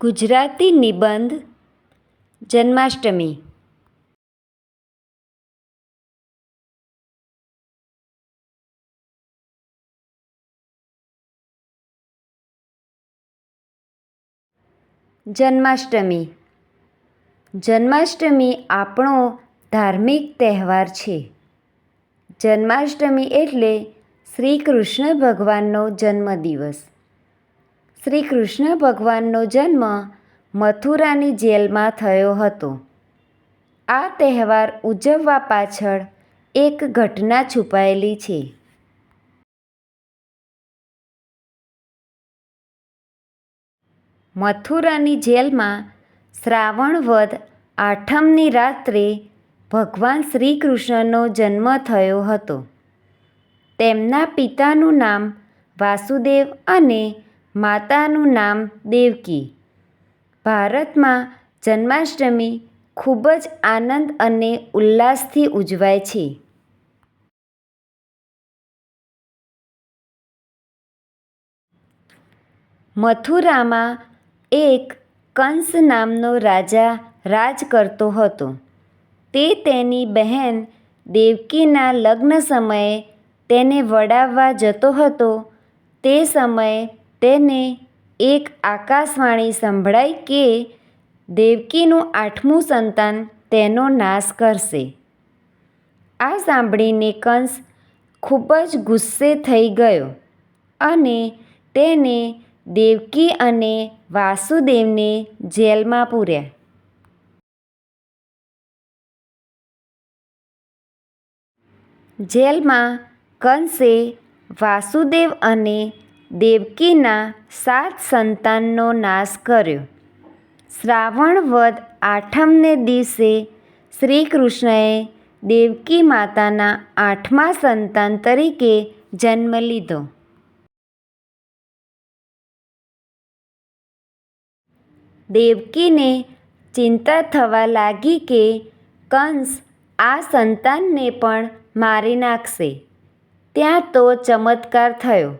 ગુજરાતી નિબંધ જન્માષ્ટમી. જન્માષ્ટમી. જન્માષ્ટમી આપણો ધાર્મિક તહેવાર છે. જન્માષ્ટમી એટલે શ્રી કૃષ્ણ ભગવાનનો જન્મદિવસ. શ્રી કૃષ્ણ ભગવાનનો જન્મ મથુરાની જેલમાં થયો હતો. આ તહેવાર ઉજવવા પાછળ એક ઘટના છુપાયેલી છે. મથુરાની જેલમાં શ્રાવણ વદ આઠમની રાત્રે ભગવાન શ્રી કૃષ્ણનો જન્મ થયો હતો. તેમના પિતાનું નામ વાસુદેવ અને માતાનું નામ દેવકી. ભારતમાં જન્માષ્ટમી ખૂબ જ આનંદ અને ઉલ્લાસથી ઉજવાય છે. મથુરામાં એક કંસ નામનો રાજા રાજ કરતો હતો. તે તેની બહેન દેવકીના લગ્ન સમયે તેને વડાવવા જતો હતો. તે સમયે તેને એક આકાશવાણી સંભળાઈ કે દેવકીનું આઠમું સંતાન તેનો નાશ કરશે. આ સાંભળીને કંસ ખૂબ જ ગુસ્સે થઈ ગયો અને તેને દેવકી અને વાસુદેવને જેલમાં પૂર્યા. જેલમાં કંસે વાસુદેવ અને દેવકીના સાત સંતાનનો નાશ કર્યો. શ્રાવણ વદ આઠમને દિવસે શ્રી કૃષ્ણએ દેવકી માતાના આઠમા સંતાન તરીકે જન્મ લીધો. દેવકીને ચિંતા થવા લાગી કે કંસ આ સંતાનને પણ મારી નાખશે. ત્યાં તો ચમત્કાર થયો.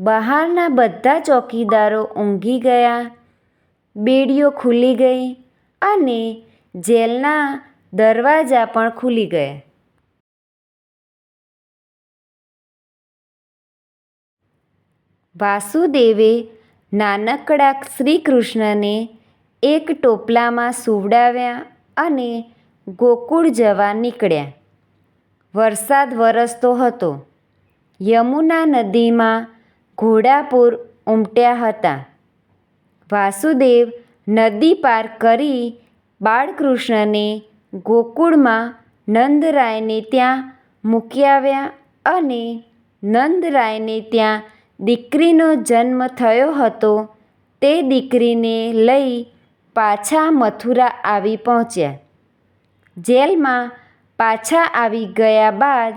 બહારના બધા ચોકીદારો ઊંઘી ગયા. બેડીઓ ખુલી ગઈ અને જેલના દરવાજા પણ ખુલી ગયા. વાસુદેવે નાનકડા શ્રી કૃષ્ણને એક ટોપલામાં સુવડાવ્યા અને ગોકુળ જવા નીકળ્યા. વરસાદ વરસતો હતો. યમુના નદીમાં ઘોડાપૂર ઉમટ્યા હતા. વાસુદેવ નદી પાર કરી બાળકૃષ્ણને ગોકુળમાં નંદરાયને ત્યાં મૂકી આવ્યા અને નંદરાયને ત્યાં દીકરીનો જન્મ થયો હતો. તે દીકરીને લઈ પાછા મથુરા આવી પહોંચ્યા. જેલમાં પાછા આવી ગયા બાદ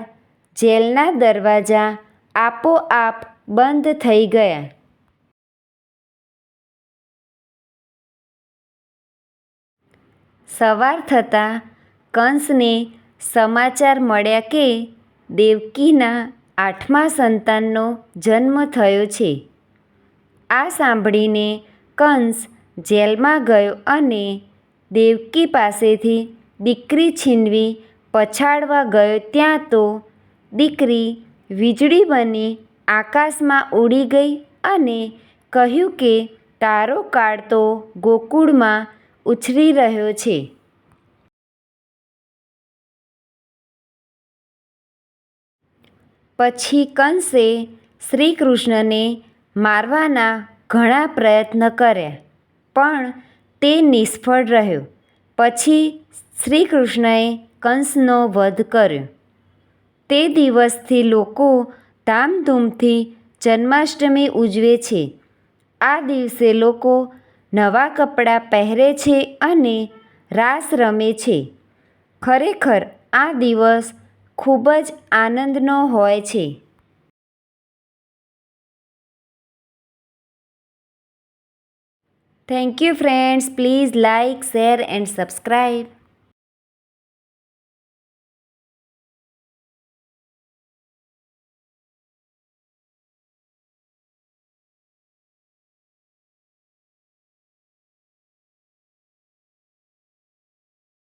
જેલના દરવાજા આપોઆપ બંધ થઈ ગયા. સવાર થતાં કંસને સમાચાર મળ્યા કે દેવકીના આઠમા સંતાનનો જન્મ થયો છે. આ સાંભળીને કંસ જેલમાં ગયો અને દેવકી પાસેથી દીકરી છીનવી પછાડવા ગયો. ત્યાં તો દીકરી વીજળી બની આકાશમાં ઉડી ગઈ અને કહ્યું કે, તારો કાળ તો ગોકુળમાં ઉછરી રહ્યો છે. પછી કંસે શ્રીકૃષ્ણને મારવાના ઘણા પ્રયત્ન કર્યા, પણ તે નિષ્ફળ રહ્યો. પછી શ્રીકૃષ્ણએ કંસનો વધ કર્યો. તે દિવસથી લોકો ધામધૂમથી જન્માષ્ટમી ઉજવે છે. આ દિવસે લોકો નવા કપડાં પહેરે છે અને રાસ રમે છે. ખરેખર આ દિવસ ખૂબ જ આનંદનો હોય છે. Thank you friends please like share and subscribe